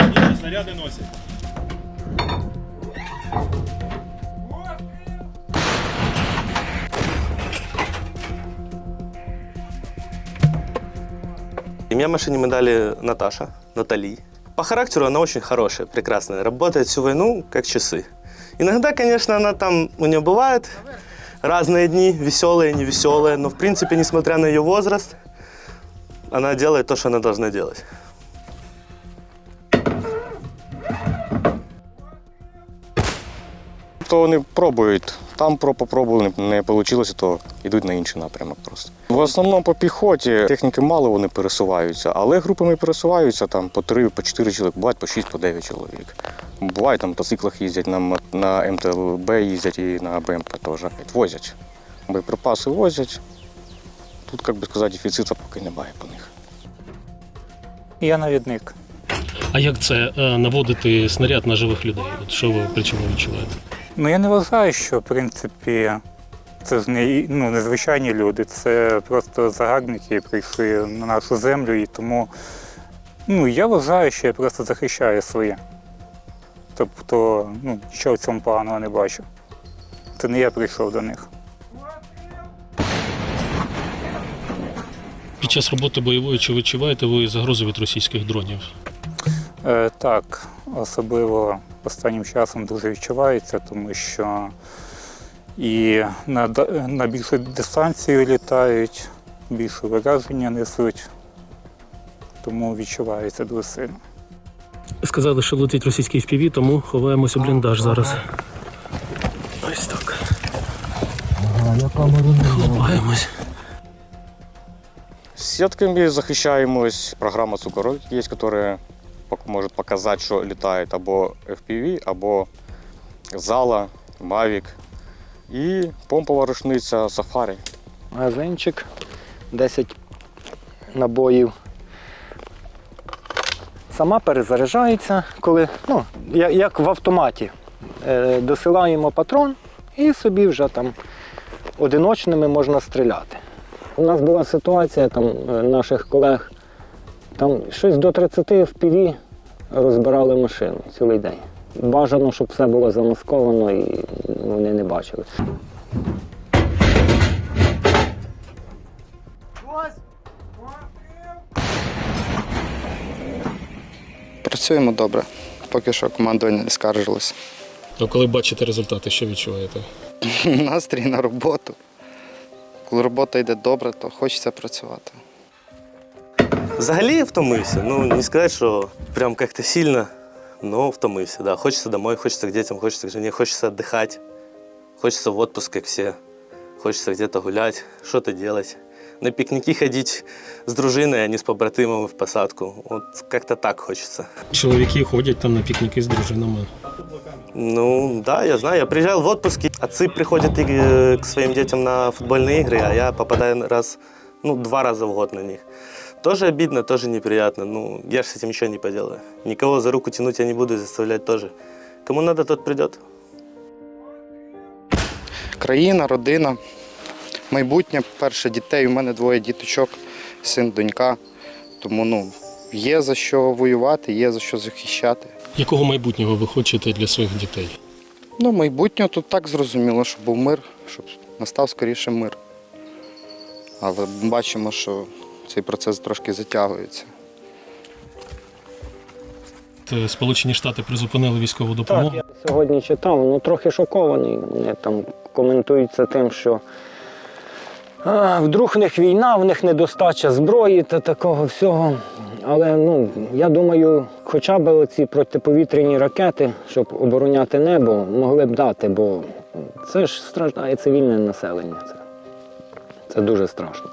Інші снаряди носять. Имя машине мы дали Наташа, Натали. По характеру она очень хорошая, прекрасная. Работает всю войну как часы. Иногда, конечно, она там, у нее бывает разные дни, веселые, невеселые, но в принципе, несмотря на ее возраст, она делает то, что она должна делать. То вони пробують. Там про попробували, не вийшло, то йдуть на інший напрямок просто. В основному по піхоті техніки мало вони пересуваються, але групами пересуваються там по три, по чотири чоловік, бувають по шість, по дев'ять чоловік. Буває там на циклах їздять, на, на МТЛБ їздять і на БМП теж. Возять. Боєприпаси возять. Тут, як би сказати, дефіциту поки немає по них. Я навідник. А як це е, наводити снаряд на живих людей? От що ви при чому відчуваєте? Ну я не вважаю, що в принципі це ж не ну, незвичайні люди, це просто загарбники, прийшли на нашу землю, і тому ну, я вважаю, що я просто захищаю своє. Тобто, ну, що в цьому поганого не бачу. Це не я прийшов до них. Під час роботи бойової чи відчуваєте ви загрозу від російських дронів? Е, так, особливо останнім часом дуже відчувається, тому що і на, на більшу дистанцію літають, більше вираження несуть, тому відчувається дуже сильно. Сказали, що летить російський FPV, тому ховаємось у бліндаж зараз. Ось так. Ховаємось. Сетками захищаємось. Програма Цукорок є, яка може показати, що літає або FPV, або зала, Mavic. І помпова рушниця Safari. магазинчик, 10 набоїв. Сама перезаряджається, коли, ну, як в автоматі. Е, Досилаємо патрон і собі вже там одиночними можна стріляти. У нас була ситуація там е, наших колег, там щось до 30 FPV розбирали машину цілий день. Бажано, щоб все було замасковано і вони не бачили. Працюємо добре. Поки що командування не скаржилося. А коли бачите результати, що відчуваєте? Настрій на роботу. Коли робота йде добре, то хочеться працювати. Взагалі втомився. Ну, не сказать, что прям как-то сильно, но втомився, да. Хочется домой, хочется к детям, хочется к жене, хочется отдыхать, хочется в отпуск, как все. Хочется где-то гулять, что-то делать. На пикники ходить с дружиной, а не с побратимами в посадку. Вот как-то так хочется. Чоловіки ходять там на пікніки з дружинами. Ну, да, я знаю. Я приезжал в отпуск, и отцы приходят и, э, к своим детям на футбольные игры, а я попадаю раз, ну, два раза в год на них. Тоже обидно, тоже неприятно. Ну, я же с этим ничего не поделаю. Никого за руку тянуть я не буду, заставлять тоже. Кому надо, тот придет. Країна, родина, майбутнє, перше дітей. У мене двоє діточок, син, донька. Тому ну, є за що воювати, є за що захищати. Якого майбутнього ви хочете для своїх дітей? Ну, майбутнє тут так зрозуміло, щоб був мир, щоб настав скоріше мир. Але бачимо, що цей процес трошки затягується. Сполучені Штати призупинили військову допомогу. Я сьогодні читав, ну трохи шокований. Вони там коментуються тим, що а, вдруг в них війна, в них недостача зброї та такого всього. Але ну, я думаю, хоча б оці протиповітряні ракети, щоб обороняти небо, могли б дати, бо це ж страждає цивільне населення. Це, це дуже страшно.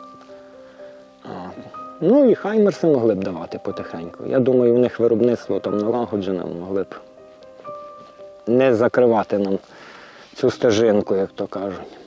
Ну і хаймерси могли б давати потихеньку. Я думаю, у них виробництво там налагоджене, могли б не закривати нам цю стежинку, як то кажуть.